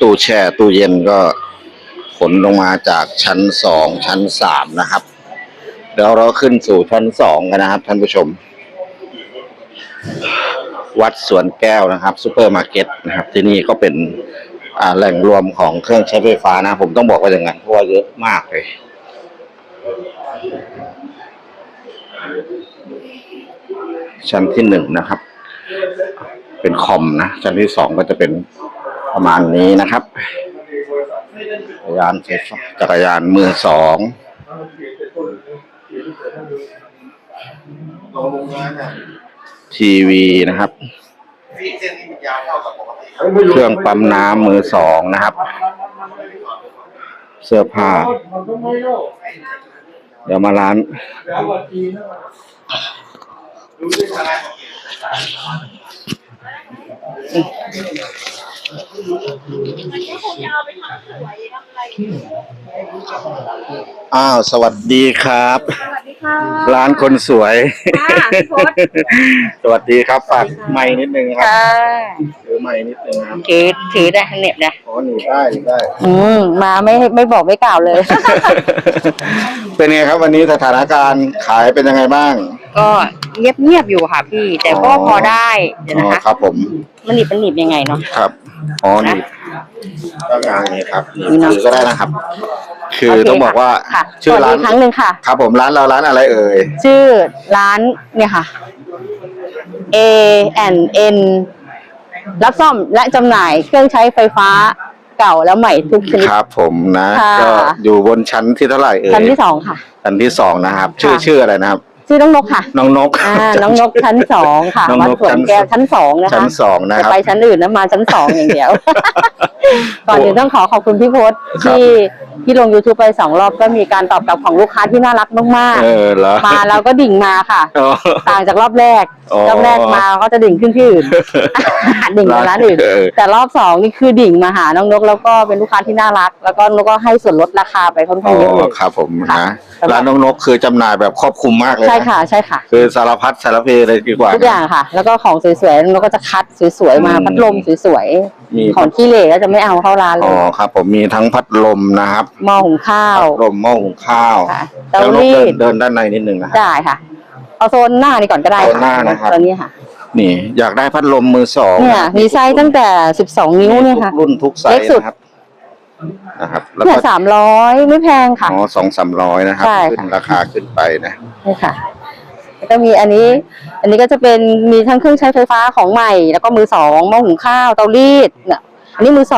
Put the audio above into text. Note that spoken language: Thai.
ตู้แช่ตู้เย็นก็ขนลงมาจากชั้นสองชั้นสามนะครับ เดี๋ยวเราขึ้นสู่ชั้นสองกันนะครับ ท่านผู้ชม วัดสวนแก้วนะครับซูเปอร์มาร์เก็ตนะครับ ที่นี่ก็เป็นแหล่งรวมของเครื่องใช้ไฟฟ้านะ ผมต้องบอกว่าอย่างนั้นเพราะว่าเยอะมากเลยชั้นที่หนึ่งนะครับ เป็นคอมนะ ชั้นที่สองก็จะเป็น ประมาณนี้นะครับจักรยานจักรยานมือสองทีวีนะครับ เครื่องปั๊มน้ำมือสองนะครับ เสื้อผ้า เดี๋ยวมาร้าน อ้าว สวัสดีครับ สวัสดีค่ะ ร้านคนสวย ค่ะพี่พศ สวัสดีครับฝากไม้นิดนึงครับค่ะถือไม้นิดนึงครับถือถือได้เหน็บนะอ๋อหนีได้หนีได้ อืมมาไม่ไม่บอกไม่กล่าวเลย เป็นไงครับวันนี้สถานการณ์ขายเป็นยังไงบ้าง ก็เงียบเงียบๆอยู่ค่ะพี่ แต่ก็พอได้เดี๋ยวอ๋นะอคะ ครับผม มันหนีบมันหนีบยังไงเนาะ ครับ อ๋อนี่ก็งานนี้ครับนี่เนอะถือก็ได้นะครับ คือโเคต้องบอกว่าค่ะชื่อร้านสวัสดีครั้งหนึ่งค่ะ ครับ ผมร้านเราร้านอะไรเอ่ย ชื่อร้านเนี่ยค่ะ A N N รับซ่อมและจำหน่ายเครื่องใช้ไฟฟ้าเก่าและใหม่ทุกชนิด ครับ ผมนะ ค่ะ ก็อยู่บนชั้นที่เท่าไหร่เอ่ย ชั้นที่สองค่ะ ชั้นที่สองนะครับ ชื่อค่ะ ชื่ออะไรนะครับ ชื่อน้องนกค่ะ น้องนก อ่า น้องนกชั้นสองค่ะน้องวัดนกสวนแก้วชั้นสองนะคะชั้นสองนะจะครับ ไปชั้นอื่นนะมาชั้นสองอย่างเดียว ก่อนอื่นต้องขอขอบคุณพี่พศครับที่ ที่ลง YouTube ไปสองรอบก็มีการตอบกลับของลูกค้าที่น่ารักมากเออเหรอ ๆมาเราก็ดิ่งมาค่ะ อ๋อ ต่างจากรอบแรก อ๋อรอบแรกมาก็จะดิ่งขึ้นที่อื่น ดิ่งไปร้านอื่น เออ แต่รอบสองนี่คือดิ่งมาหาน้องนกแล้วก็เป็นลูกค้าที่น่ารัก แล้วก็นกก็ให้ส่วนลดราคาไปค่อนอ๋ข้างเยอะเลอยครับผมค่ะนะสำหรับร้านน้องนกคือจำหน่ายแบบครอบคลุมมากเลยนใช่ค่ะใช่ค่ะ คือสารพัดสารเพเลยดีกว่า ทุกอย่างค่ะ แล้วก็ของสวยๆนกก็จะคัดสวยๆมาอืม พัดลมสวยมีๆของขี้เหร่ก็จะไม่เอาเข้าร้านเลอ๋อย ครับผมมีทั้งพัดลมนะครับหม้อหุงข้าวพัดลมหม้อหุงข้าวค่ะแล้เตาวนกรีเดินดเดินด้านในนิดนึงนะครับ ได้ค่ะ เอาโซนหน้านี่ก่อนก็ได้โซนหน้านะครับตอนนี้ค่ะ นี่ อยากได้พัดลมมือสองเนี่ยมีไซส์ตั้งแต่ 12 นิ้วเนี่ยค่ะ ทุกรุ่นทุกไซเล็กส์สุด นะครับนะครับ แล้วเนี่ยก็สามร้อยไม่แพงค่ะ อ๋อสองสามร้อยนะครับใช่ค่ะ ขึ้นราคาขึ้นไปนะ นี่ค่ะ แล้วก็มีอันนี้ อันนี้ก็จะเป็นมีทั้งเครื่องใช้ไฟฟ้าของใหม่ แล้วก็มือสองหม้อหุงข้าวเตารีดเนี่ยอันนี้มือสอง